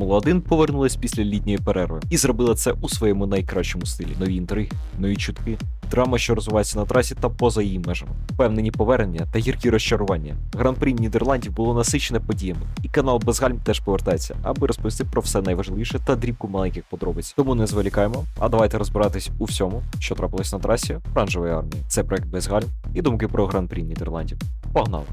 Формула 1 повернулась після літньої перерви і зробила це у своєму найкращому стилі. Нові інтриги, нові чутки, драма, що розвивається на трасі та поза її межами, впевнені повернення та гіркі розчарування. Гран-прі Нідерландів було насичене подіями, і канал Безгальм теж повертається, аби розповісти про все найважливіше та дрібку маленьких подробиць. Тому не зволікаємо, а давайте розбиратись у всьому, що трапилось на трасі оранжевої армії. Це проект Безгальм і думки про гран-прі Нідерландів. Погнали!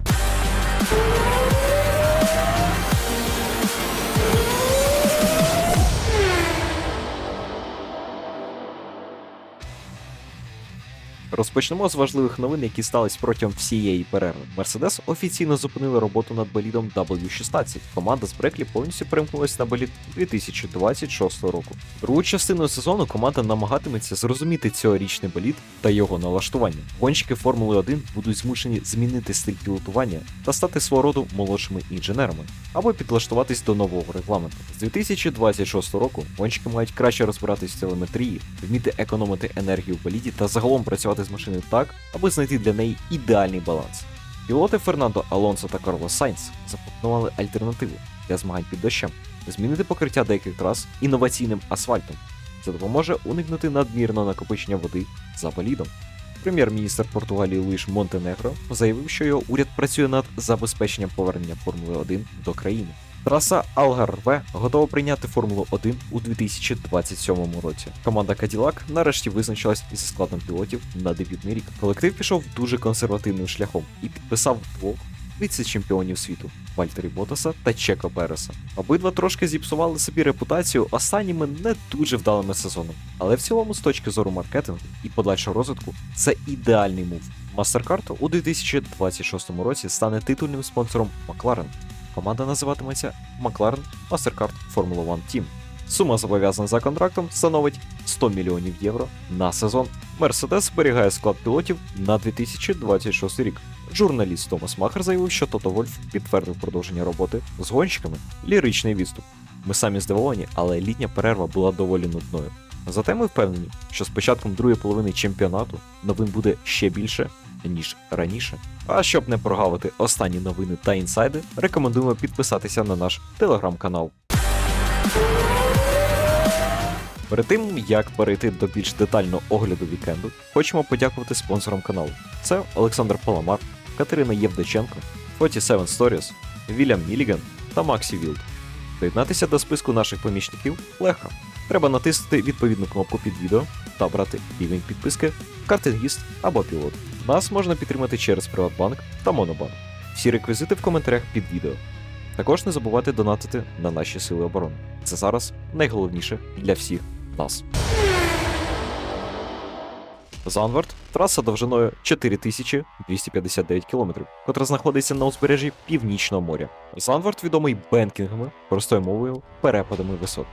Розпочнемо з важливих новин, які стались протягом всієї перерви. Мерседес офіційно зупинили роботу над болідом W16. Команда з Бреклі повністю перемкнулася на болід 2026 року. Другу частину сезону команда намагатиметься зрозуміти цьогорічний болід та його налаштування. Гонщики Формули 1 будуть змушені змінити стиль пілотування та стати свого роду молодшими інженерами або підлаштуватись до нового регламенту. З 2026 року гонщики мають краще розбиратись в телеметрії, вміти економити енергію в боліді та загалом працювати з машиною так, аби знайти для неї ідеальний баланс. Пілоти Фернандо Алонсо та Карлос Сайнц запропонували альтернативу для змагань під дощем, змінити покриття деяких трас інноваційним асфальтом. Це допоможе уникнути надмірного накопичення води за болідом. Прем'єр-міністр Португалії Луїш Монтенегро заявив, що його уряд працює над забезпеченням повернення Формули 1 до країни. Траса Алгарве готова прийняти Формулу 1 у 2027 році. Команда Cadillac нарешті визначилась із складом пілотів на дебютний рік. Колектив пішов дуже консервативним шляхом і підписав двох віце-чемпіонів світу Вальтері Ботаса та Чеко Переса. Обидва трошки зіпсували собі репутацію останніми не дуже вдалими сезонами. Але в цілому, з точки зору маркетингу і подальшого розвитку, це ідеальний мув. MasterCard у 2026 році стане титульним спонсором McLaren. Команда називатиметься McLaren MasterCard Formula One Team. Сума зобов'язана за контрактом становить 100 мільйонів євро на сезон. Мерседес зберігає склад пілотів на 2026 рік. Журналіст Томас Махер заявив, що Тото Вольф підтвердив продовження роботи з гонщиками ліричний відступ. Ми самі здивовані, але літня перерва була доволі нудною. Зате ми впевнені, що з початком другої половини чемпіонату новин буде ще більше, ніж раніше. А щоб не прогавити останні новини та інсайди, рекомендуємо підписатися на наш телеграм-канал. Перед тим як перейти до більш детального огляду вікенду, хочемо подякувати спонсорам каналу. Це Олександр Паламар, Катерина Євдоченко, 47 Stories, Вільям Міліган та Максі Вілд. Доєднатися до списку наших помічників легко. Треба натиснути відповідну кнопку під відео та обрати рівень підписки, картингіст або пілот. Нас можна підтримати через Приватбанк та Монобанк. Всі реквізити в коментарях під відео. Також не забувайте донатити на наші сили оборони. Це зараз найголовніше для всіх нас. Занвард траса довжиною 4259 км, котра знаходиться на узбережжі Північного моря. Занвард відомий бенкінгами, простою мовою, перепадами висот.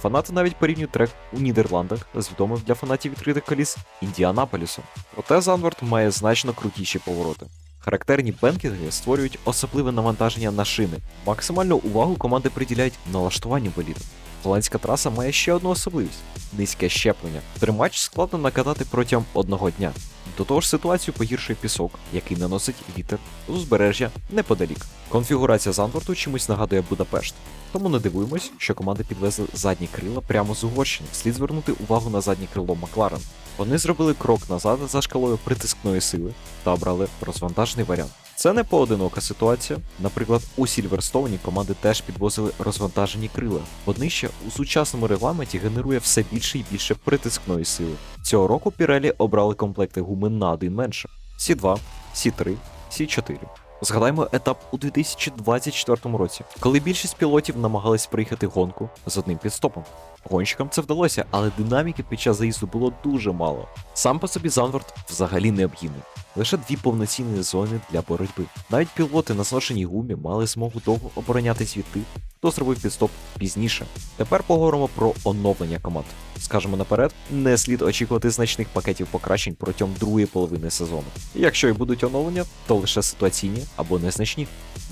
Фанати навіть порівнюють трек у Нідерландах з відомим для фанатів відкритих коліс Індіанаполісом. Проте Занвард має значно крутіші повороти. Характерні бенкінги створюють особливе навантаження на шини. Максимальну увагу команди приділяють налаштуванню боліду. Голландська траса має ще одну особливість низьке щеплення. Тримач складно накатати протягом одного дня. До того ж, ситуацію погіршує пісок, який наносить вітер з узбережжя неподалік. Конфігурація Занворту чимось нагадує Будапешт. Тому не дивуємось, що команди підвезли задні крила прямо з Угорщини. Слід звернути увагу на заднє крило Макларен. Вони зробили крок назад за шкалою притискної сили та обрали розвантажений варіант. Це не поодинока ситуація. Наприклад, у Сільверстоуні команди теж підвозили розвантажені крила. Воднище у сучасному регламенті генерує все більше і більше притискної сили. Цього року Pirelli обрали комплекти гуми на один менше: Сі2, Сі3, Сі4. Згадаймо етап у 2024 році, коли більшість пілотів намагались приїхати гонку з одним підстопом. Гонщикам це вдалося, але динаміки під час заїзду було дуже мало. Сам по собі Занвард взагалі необхідний. Лише дві повноцінні зони для боротьби. Навіть пілоти на зношеній гумі мали змогу довго оборонятись від тих, хто зробив підстоп пізніше. Тепер поговоримо про оновлення команд. Скажемо наперед, не слід очікувати значних пакетів покращень протягом другої половини сезону. Якщо і будуть оновлення, то лише ситуаційні або незначні.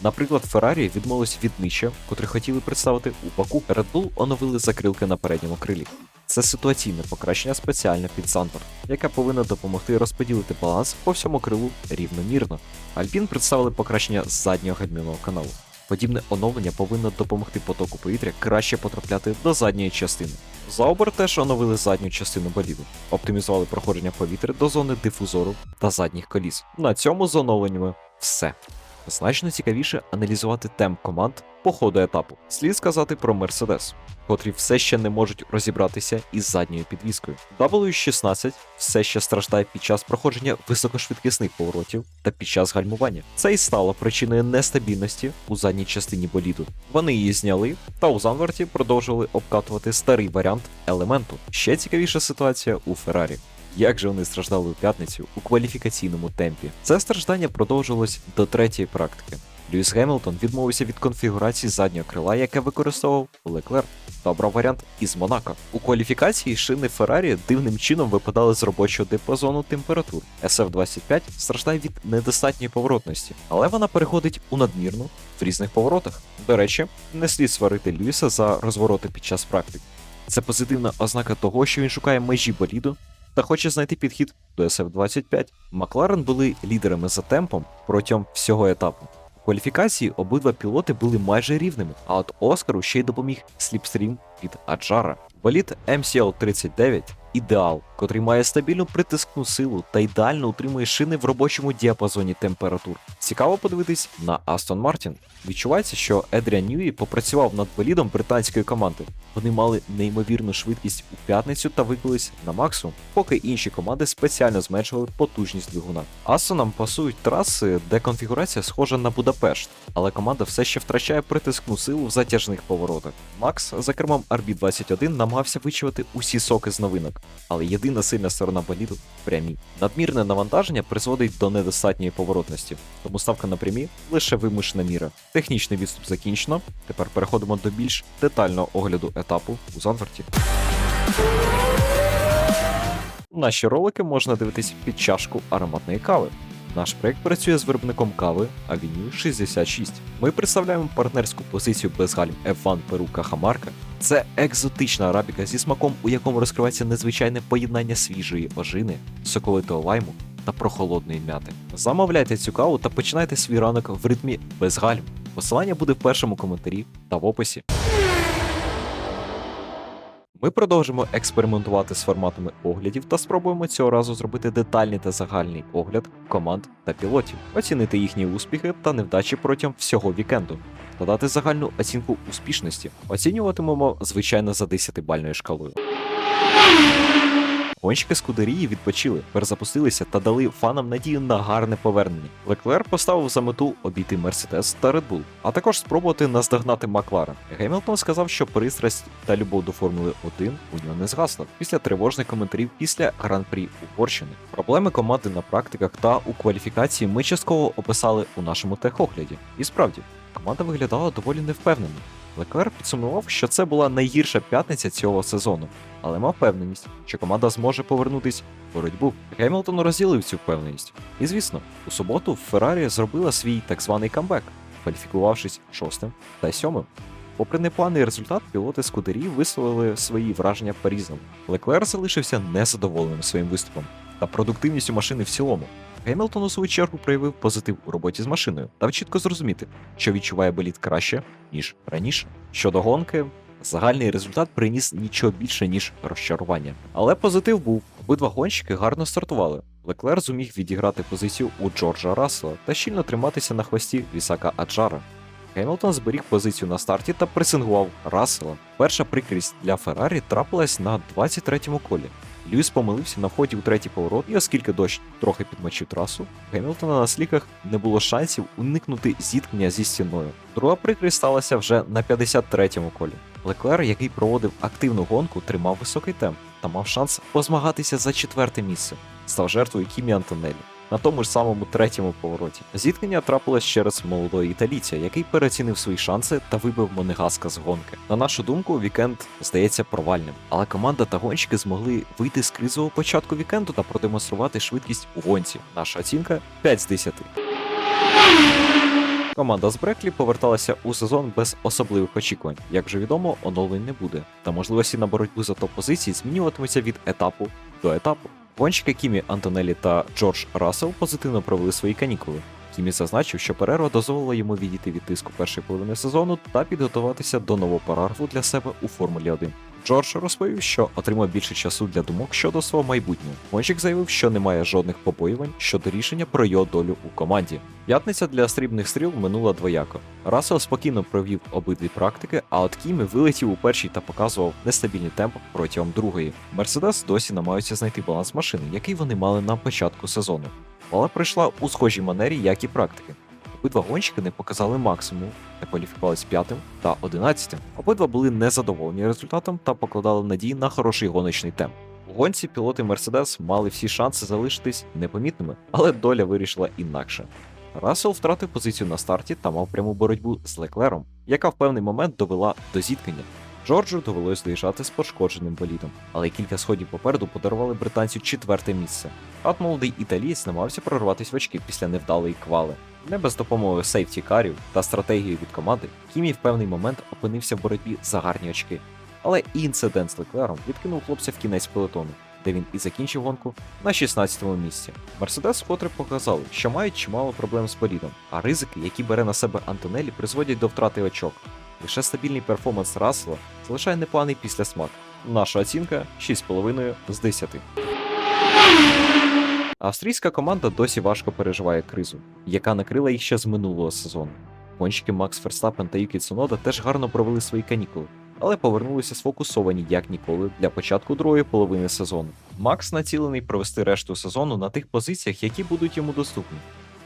Наприклад, Феррарі відмовились від нижче, котрі хотіли представити у Баку. Red Bull оновили закрилки на передньому крилі. Це ситуаційне покращення спеціально під Сандер, яке повинно допомогти розподілити баланс по всьому крилу рівномірно. Альпін представили покращення заднього гальмівного каналу. Подібне оновлення повинно допомогти потоку повітря краще потрапляти до задньої частини. Заубер теж оновили задню частину боліду, оптимізували проходження повітря до зони дифузору та задніх коліс. На цьому з оновленнями все. Значно цікавіше аналізувати темп команд по ходу етапу. Слід сказати про Mercedes, котрі все ще не можуть розібратися із задньою підвіскою. W16 все ще страждає під час проходження високошвидкісних поворотів та під час гальмування. Це і стало причиною нестабільності у задній частині боліду. Вони її зняли, та у Занварті продовжували обкатувати старий варіант елементу. Ще цікавіша ситуація у Феррарі. Як же вони страждали у п'ятницю у кваліфікаційному темпі? Це страждання продовжилось до третьої практики. Льюіс Гемілтон відмовився від конфігурації заднього крила, яке використовував Леклер, та варіант із Монако. У кваліфікації шини Феррарі дивним чином випадали з робочого диапазону температур. SF25 страждає від недостатньої поворотності, але вона переходить у надмірну в різних поворотах. До речі, не слід сварити Льюіса за розвороти під час практик. Це позитивна ознака того, що він шукає межі боліду та хоче знайти підхід до SF25. Макларен були лідерами за темпом протягом всього етапу. У кваліфікації обидва пілоти були майже рівними, а от Оскару ще й допоміг сліпстрім від Аджара. Боліт MCL39 ідеал, котрий має стабільну притискну силу та ідеально утримує шини в робочому діапазоні температур. Цікаво подивитись на Астон Мартін. Відчувається, що Едріан Ньюї попрацював над болідом британської команди. Вони мали неймовірну швидкість у п'ятницю та виклались на максимум, поки інші команди спеціально зменшували потужність двигуна. Астонам пасують траси, де конфігурація схожа на Будапешт, але команда все ще втрачає притискну силу в затяжних поворотах. Макс за кермом RB21 намагався вичувати усі соки з новинок, але єдина сильна сторона боліду прямі. Надмірне навантаження призводить до недостатньої поворотності, тому ставка на прямі лише вимушена міра. Технічний відступ закінчено. Тепер переходимо до більш детального огляду етапу у Занверті. Наші ролики можна дивитись під чашку ароматної кави. Наш проект працює з виробником кави Avenue 66. Ми представляємо партнерську позицію без гальм F1 Перу Кахамарка. Це екзотична арабіка зі смаком, у якому розкривається незвичайне поєднання свіжої ожини, соковитого лайму та прохолодної м'яти. Замовляйте цю каву та починайте свій ранок в ритмі без гальм. Посилання буде в першому коментарі та в описі. Ми продовжимо експериментувати з форматами оглядів та спробуємо цього разу зробити детальний та загальний огляд команд та пілотів, оцінити їхні успіхи та невдачі протягом всього вікенду, та дати загальну оцінку успішності. Оцінюватимемо, звичайно, за 10-бальною шкалою. Гонщики Скудерії відпочили, перезапустилися та дали фанам надію на гарне повернення. Леклер поставив за мету обійти Мерседес та Bull, а також спробувати наздогнати Макларен. Гемілтон сказав, що пристрасть та любов до Формули 1 у нього не згасла після тривожних коментарів після гран-прі Угорщини. Проблеми команди на практиках та у кваліфікації ми частково описали у нашому техогляді. І справді, команда виглядала доволі невпевнено. Леклер підсумував, що це була найгірша п'ятниця цього сезону, але мав впевненість, що команда зможе повернутись в боротьбу. Гемілтон розділив цю впевненість. І звісно, у суботу Феррарі зробила свій так званий камбек, кваліфікувавшись шостим та сьомим. Попри непоганий результат, пілоти Скудерії висловили свої враження по-різному. Леклер залишився незадоволеним своїм виступом та продуктивністю машини в цілому. Гемілтон у свою чергу проявив позитив у роботі з машиною, дав чітко зрозуміти, що відчуває боліт краще, ніж раніше. Щодо гонки, загальний результат приніс нічого більше, ніж розчарування. Але позитив був. Обидва гонщики гарно стартували. Леклер зуміг відіграти позицію у Джорджа Рассела та щільно триматися на хвості Вісака Аджара. Гемілтон зберіг позицію на старті та пресингував Рассела. Перша прикрість для Феррарі трапилась на 23-му колі. Льюіс помилився на вході у третій поворот, і оскільки дощ трохи підмочив трасу, Гемілтона на сліках не було шансів уникнути зіткнення зі стіною. Друга прикрість сталася вже на 53-му колі. Леклер, який проводив активну гонку, тримав високий темп та мав шанс позмагатися за четверте місце, став жертвою Кімі Антонелі. На тому ж самому третьому повороті зіткнення трапилось через молодого італійця, який переоцінив свої шанси та вибив Монегаска з гонки. На нашу думку, вікенд здається провальним, але команда та гонщики змогли вийти з кризового початку вікенду та продемонструвати швидкість у гонці. Наша оцінка 5 з 10. Команда з Бреклі поверталася у сезон без особливих очікувань. Як вже відомо, оновлень не буде, та можливості на боротьбу за топ-позиції змінюватимуться від етапу до етапу. Гонщики Кімі Антонелі та Джордж Рассел позитивно провели свої канікули. Кімі зазначив, що перерва дозволила йому відійти від тиску першої половини сезону та підготуватися до нового параграфу для себе у Формулі 1. Джордж розповів, що отримав більше часу для думок щодо свого майбутнього. Гонщик заявив, що немає жодних побоювань щодо рішення про його долю у команді. П'ятниця для срібних стріл минула двояко. Рассел спокійно провів обидві практики, а от Кімі вилетів у першій та показував нестабільний темп протягом другої. Мерседес досі намагаються знайти баланс машини, який вони мали на початку сезону. Але прийшла у схожій манері, як і практики. Обидва гонщики не показали максимум, та кваліфікувались п'ятим та одинадцятим. Обидва були незадоволені результатом та покладали надії на хороший гоночний темп. У гонці пілоти Мерседес мали всі шанси залишитись непомітними, але доля вирішила інакше. Рассел втратив позицію на старті та мав пряму боротьбу з Леклером, яка в певний момент довела до зіткнення. Джорджу довелось доїжджати з пошкодженим болідом, але кілька сходів попереду подарували британцю четверте місце. От молодий італієць намагався прорватися в очки після невдалої квали. Не без допомоги сейфті карів та стратегії від команди, Кімі в певний момент опинився в боротьбі за гарні очки. Але і інцидент з Леклером відкинув хлопця в кінець пелотону, де він і закінчив гонку на 16-му місці. Мерседес вкотре показали, що мають чимало проблем з болідом, а ризики, які бере на себе Антонелі, призводять до втрати очок. Лише стабільний перформанс Рассела залишає непоганий післясмак. Наша оцінка 6,5 з 10. Австрійська команда досі важко переживає кризу, яка накрила їх ще з минулого сезону. Гонщики Макс Ферстапен та Юкі Цунода теж гарно провели свої канікули, але повернулися сфокусовані як ніколи для початку другої половини сезону. Макс націлений провести решту сезону на тих позиціях, які будуть йому доступні.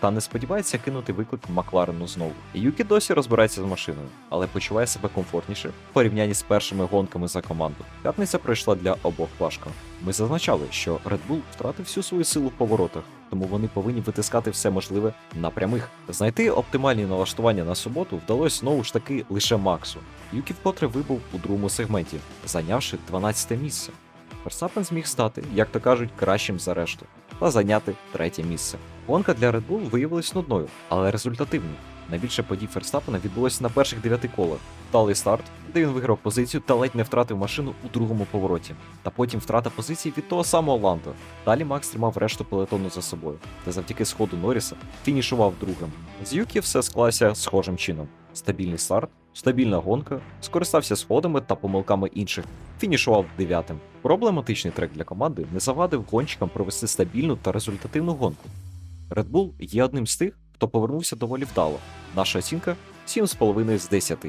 Та не сподівається кинути виклик Макларену знову. Юкі досі розбирається з машиною, але почуває себе комфортніше в порівнянні з першими гонками за команду. П'ятниця пройшла для обох важко. Ми зазначали, що Red Bull втратив всю свою силу в поворотах, тому вони повинні витискати все можливе на прямих. Знайти оптимальні налаштування на суботу вдалося знову ж таки лише Максу. Юкі вкотре вибув у другому сегменті, зайнявши 12 місце. Верстапен зміг стати, як то кажуть, кращим за решту та зайняти третє місце. Гонка для Red Bull виявилась нудною, але результативною. Найбільше подій Ферстапена відбулося на перших дев'яти колах. Вдалий старт, де він виграв позицію та ледь не втратив машину у другому повороті. Та потім втрата позиції від того самого Ландо. Далі Макс тримав решту пелетону за собою, та завдяки сходу Норріса фінішував другим. З Юкі все склалося схожим чином: стабільний старт, стабільна гонка, скористався сходами та помилками інших, фінішував дев'ятим. Проблематичний трек для команди не завадив гонщикам провести стабільну та результативну гонку. Red Bull є одним з тих, хто повернувся доволі вдало. Наша оцінка 7,5 з 10.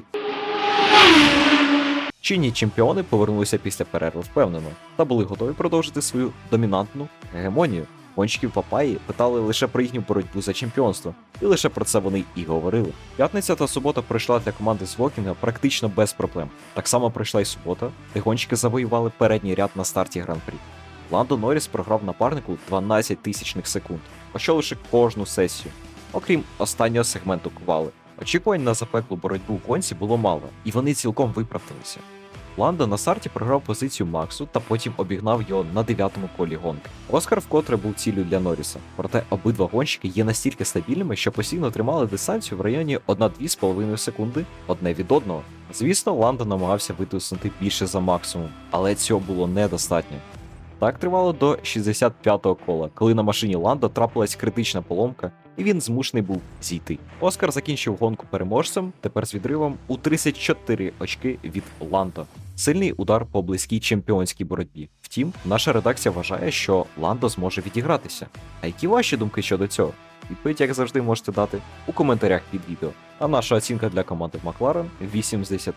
Чинні чемпіони повернулися після перерви впевнено та були готові продовжити свою домінантну гегемонію. Гонщиків Папаї питали лише про їхню боротьбу за чемпіонство, і лише про це вони і говорили. П'ятниця та субота пройшла для команди з Вокінга практично без проблем. Так само пройшла і субота, де гонщики завоювали передній ряд на старті гран-прі. Ландо Норріс програв напарнику 12 тисячних секунд, очоливши кожну сесію, окрім останнього сегменту квали. Очікувань на запеклу боротьбу в гонці було мало, і вони цілком виправдалися. Ландо на старті програв позицію Максу та потім обігнав його на дев'ятому колі гонки. Оскар вкотре був ціллю для Норріса, проте обидва гонщики є настільки стабільними, що постійно тримали дистанцію в районі 1-2,5 секунди одне від одного. Звісно, Ландо намагався витиснути більше за максимум, але цього було недостатньо. Так тривало до 65-го кола, коли на машині Ландо трапилась критична поломка, і він змушений був зійти. Оскар закінчив гонку переможцем, тепер з відривом у 34 очки від Ландо. Сильний удар по близькій чемпіонській боротьбі. Втім, наша редакція вважає, що Ландо зможе відігратися. А які ваші думки щодо цього? Відповідь, як завжди, можете дати у коментарях під відео. А наша оцінка для команди Макларен 8 з 10.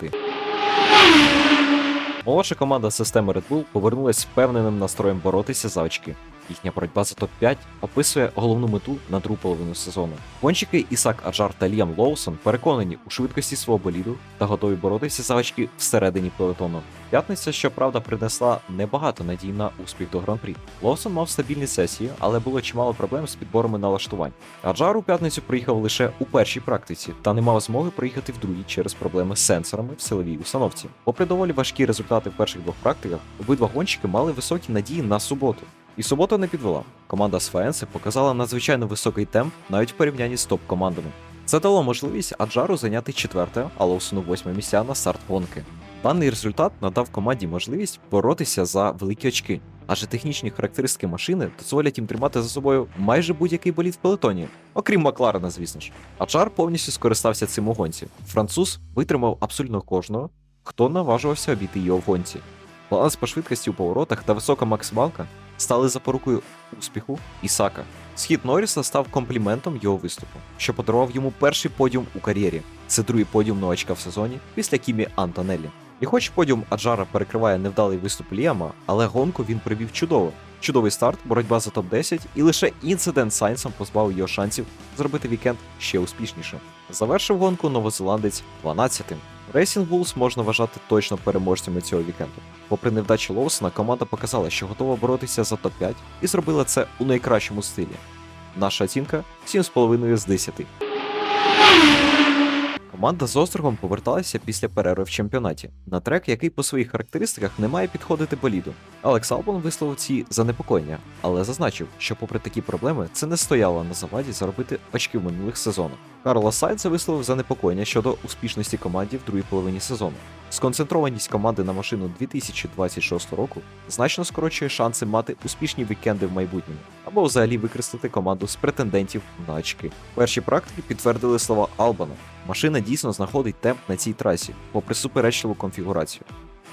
Молодша команда системи Red Bull повернулася впевненим настроєм боротися за очки. Їхня боротьба за топ-5 описує головну мету на другу половину сезону. Гонщики Ісак Аджар та Ліам Лоусон переконані у швидкості свого боліду та готові боротися за очки всередині пелотону. П'ятниця, щоправда, принесла небагато надій на успіх до гран-прі. Лоусон мав стабільні сесії, але було чимало проблем з підборами налаштувань. Аджар у п'ятницю приїхав лише у першій практиці та не мав змоги приїхати в другій через проблеми з сенсорами в силовій установці. Попри доволі важкі результати в перших двох практиках, обидва гонщики мали високі надії на суботу. І субота не підвела. Команда з Фаенси показала надзвичайно високий темп навіть в порівнянні з топ-командами. Це дало можливість Аджару зайняти четверте, а Лоусону восьме місця на старт гонки. Даний результат надав команді можливість боротися за великі очки. адже технічні характеристики машини дозволять їм тримати за собою майже будь-який болід в пелетоні, окрім Макларена, звісно ж. Аджар повністю скористався цим у гонці. Француз витримав абсолютно кожного, хто наважувався обійти його в гонці. Баланс по швидкості у поворотах та висока максималка стали запорукою успіху Ісака. Схід Норріса став компліментом його виступу, що подарував йому перший подіум у кар'єрі. Це другий подіум новачка в сезоні після Кімі Антонеллі. І хоч подіум Аджара перекриває невдалий виступ Ліама, але гонку він провів чудово. Чудовий старт, боротьба за топ-10, і лише інцидент з Сайнсом позбавив його шансів зробити вікенд ще успішніше. Завершив гонку новозеландець 12-тим. Racing Bulls можна вважати точно переможцями цього вікенду. Попри невдачі Лоусона, команда показала, що готова боротися за топ-5 і зробила це у найкращому стилі. Наша оцінка 7,5 з 10. Команда з острогом поверталася після перерви в чемпіонаті на трек, який по своїх характеристиках не має підходити боліду. Алекс Албон висловив ці занепокоєння, але зазначив, що попри такі проблеми це не стояло на заваді заробити очки в минулих сезонах. Карло Сайдзе висловив занепокоєння щодо успішності команді в другій половині сезону. Сконцентрованість команди на машину 2026 року значно скорочує шанси мати успішні вікенди в майбутньому або взагалі використати команду з претендентів на очки. Перші практики підтвердили слова Албана. Машина дійсно знаходить темп на цій трасі, попри суперечливу конфігурацію.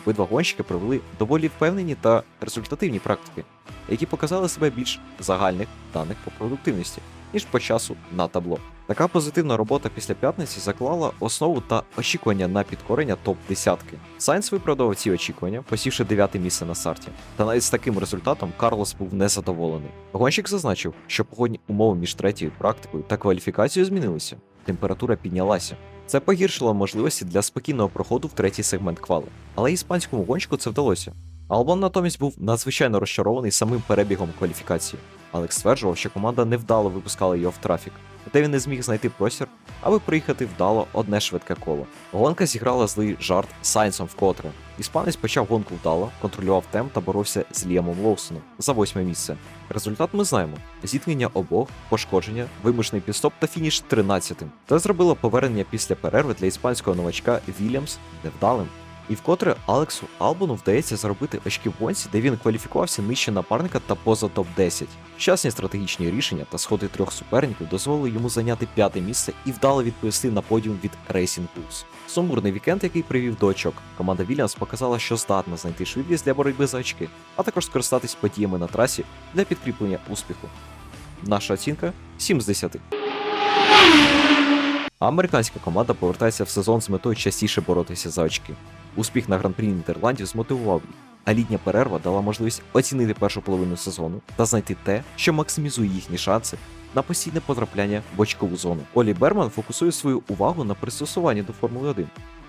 Обидва гонщики провели доволі впевнені та результативні практики, які показали себе більш загальних даних по продуктивності, ніж по часу на табло. Така позитивна робота після п'ятниці заклала основу та очікування на підкорення топ-10. Сайнс виправдав ці очікування, посівши дев'яте місце на старті. Та навіть з таким результатом Карлос був незадоволений. Гонщик зазначив, що погодні умови між третьою практикою та кваліфікацією змінилися. Температура піднялася. Це погіршило можливості для спокійного проходу в третій сегмент квали. Але іспанському гонщику це вдалося. Албон натомість був надзвичайно розчарований самим перебігом кваліфікації. Алекс стверджував, що команда невдало випускала його в трафік, де він не зміг знайти простір, аби приїхати вдало одне швидке коло. Гонка зіграла злий жарт Сайнсом вкотре. Іспанець почав гонку вдало, контролював темп та боровся з Ліамом Лоусоном за восьме місце. Результат ми знаємо: зіткнення обох, пошкодження, вимушений підстоп та фініш 13-тим. Це зробило повернення після перерви для іспанського новачка Вільямс невдалим. І вкотре Алексу Албону вдається заробити очки в гонці, де він кваліфікувався нижче напарника та поза топ-10. Щасні стратегічні рішення та сходи трьох суперників дозволили йому зайняти п'яте місце і вдало відповісти на подіум від Racing Bulls. Сумбурний вікенд, який привів до очок, команда Вільямс показала, що здатна знайти швидкість для боротьби за очки, а також скористатись подіями на трасі для підкріплення успіху. Наша оцінка 7 з 10. А американська команда повертається в сезон з метою частіше боротися за очки. Успіх на гран-прі Нідерландів змотивував їх, а літня перерва дала можливість оцінити першу половину сезону та знайти те, що максимізує їхні шанси на постійне потрапляння в очкову зону. Олі Берман фокусує свою увагу на пристосуванні до Формули 1.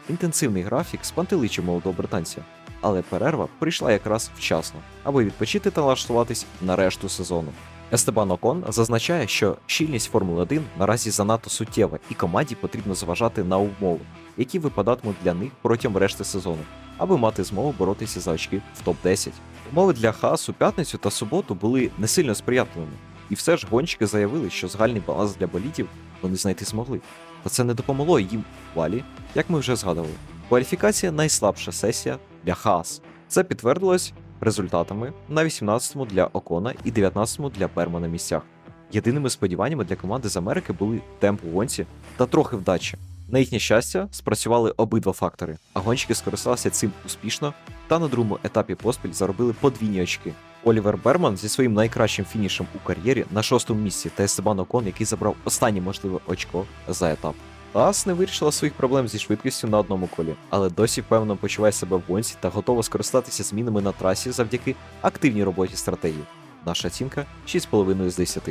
Інтенсивний графік спантеличив молодого британця, але перерва прийшла якраз вчасно, аби відпочити та налаштуватись на решту сезону. Естебан Окон зазначає, що щільність Формули 1 наразі занадто суттєва, і команді потрібно зважати на умови, які випадатимуть для них протягом решти сезону, аби мати змогу боротися за очки в топ-10. Умови для Хаас у п'ятницю та суботу були не сильно сприятливими, і все ж гонщики заявили, що загальний баланс для болітів вони знайти змогли. Та це не допомогло їм в валі, як ми вже згадували. Кваліфікація найслабша сесія для Хаас. Це підтвердилось результатами на 18-му для Окона і 19-му для Берма на місцях. Єдиними сподіваннями для команди з Америки були темп у гонці та трохи вдачі. На їхнє щастя, спрацювали обидва фактори, а гонщики скористалися цим успішно та на другому етапі поспіль заробили подвійні очки. Олівер Берман зі своїм найкращим фінішем у кар'єрі на шостому місці та Естебан Окон, який забрав останнє можливе очко за етап. Таас не вирішила своїх проблем зі швидкістю на одному колі, але досі впевнено почуває себе в гонці та готова скористатися змінами на трасі завдяки активній роботі стратегії. Наша оцінка 6,5 з 10.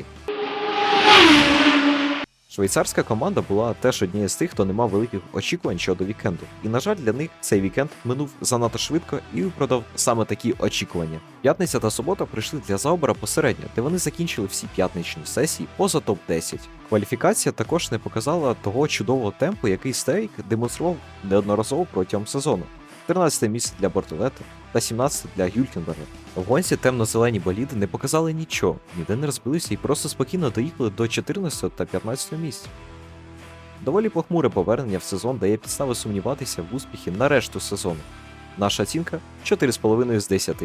Швейцарська команда була теж однією з тих, хто не мав великих очікувань щодо вікенду. І, на жаль, для них цей вікенд минув занадто швидко і виправдав саме такі очікування. П'ятниця та субота прийшли для Заубера посередньо, де вони закінчили всі п'ятничні сесії поза топ-10. Кваліфікація також не показала того чудового темпу, який Стейк демонстрував неодноразово протягом сезону. 13 місце для Бортолета та 17 для Гюлькенберга. В гонці темно-зелені боліди не показали нічого, ніде не розбилися і просто спокійно доїхали до 14 та 15 місць. Доволі похмуре повернення в сезон дає підстави сумніватися в успіхі на решту сезону. Наша оцінка 4,5 з 10.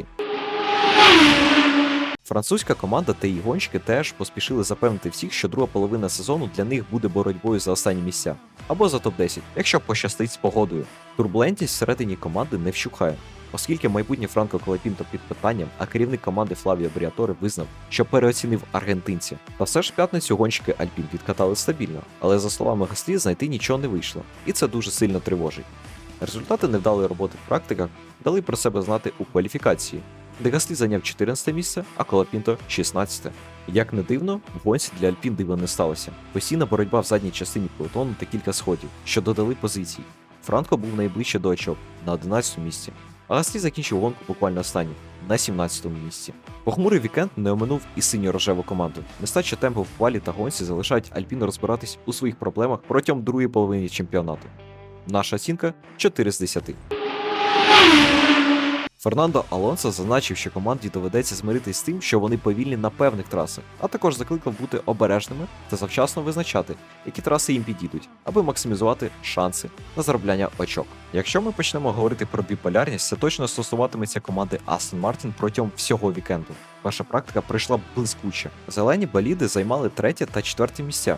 Французька команда та її гонщики теж поспішили запевнити всіх, що друга половина сезону для них буде боротьбою за останні місця або за топ-10, якщо пощастить з погодою. Турбулентність всередині команди не вщухає. Оскільки майбутнє Франко Колепінто під питанням, а керівник команди Флавіо Бріаторе визнав, що переоцінив аргентинця. Та все ж п'ятницю гонщики Альпін відкатали стабільно, але за словами Гаслі, знайти нічого не вийшло, і це дуже сильно тривожить. Результати невдалої роботи в практиках дали про себе знати у кваліфікації, де Гаслі зайняв 14 місце, а Колопінто 16. Як не дивно, в гонці для Альпін дива не сталося. Постійна боротьба в задній частині пелотону та кілька сходів, що додали позицій. Франко був найближче до очок на 11 місці, а Гаслі закінчив гонку буквально останнім на 17 місці. Похмурий вікенд не оминув і синьо-рожеву команду. Нестача темпу в квалі та гонці залишають Альпіну розбиратись у своїх проблемах протягом другої половини чемпіонату. Наша оцінка 4 з 10. Фернандо Алонсо зазначив, що команді доведеться змиритись з тим, що вони повільні на певних трасах, а також закликав бути обережними та завчасно визначати, які траси їм підійдуть, аби максимізувати шанси на заробляння очок. Якщо ми почнемо говорити про біполярність, це точно стосуватиметься команди Aston Martin протягом всього вікенду. Перша практика пройшла блискуче. Зелені боліди займали третє та четверте місця.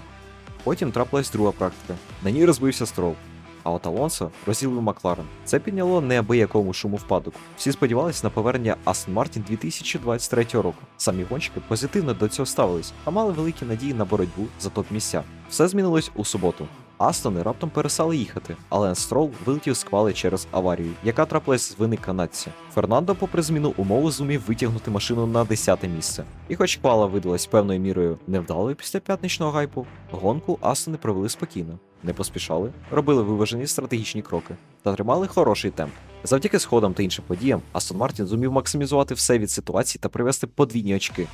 Потім трапилась друга практика. На ній розбився строл. А от Алонсо розділив Макларен. Це підняло неабиякому шуму впадок. Всі сподівалися на повернення Aston Martin 2023 року. Самі гонщики позитивно до цього ставились, а мали великі надії на боротьбу за топ-місця. Все змінилось у суботу. Астони раптом перестали їхати, а Ленс Строл вилетів з квали через аварію, яка трапилась з вини канадця. Фернандо, попри зміну умови, зумів витягнути машину на 10 місце. І хоч квала видалась певною мірою невдалою після п'ятничного гайпу, гонку Астони провели спокійно, не поспішали, робили виважені стратегічні кроки та тримали хороший темп. Завдяки сходам та іншим подіям, Астон Мартін зумів максимізувати все від ситуації та привести подвійні очки.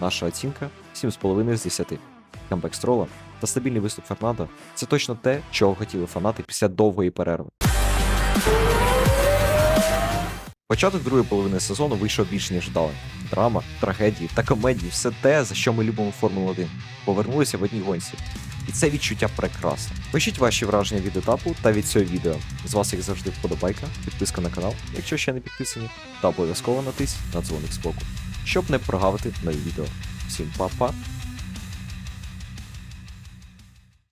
Наша оцінка 7,5 з 10. Камбек Строла та стабільний виступ Фернандо це точно те, чого хотіли фанати після довгої перерви. Початок другої половини сезону вийшов більш ніж вдалим. Драма, трагедії та комедії все те, за що ми любимо Формулу 1, повернулися в одній гонці. І це відчуття прекрасне. Пишіть ваші враження від етапу та від цього відео. З вас, як завжди, вподобайка, підписка на канал, якщо ще не підписані, та обов'язково натисніть на дзвоник збоку, щоб не прогавити нові відео. Всім па-па!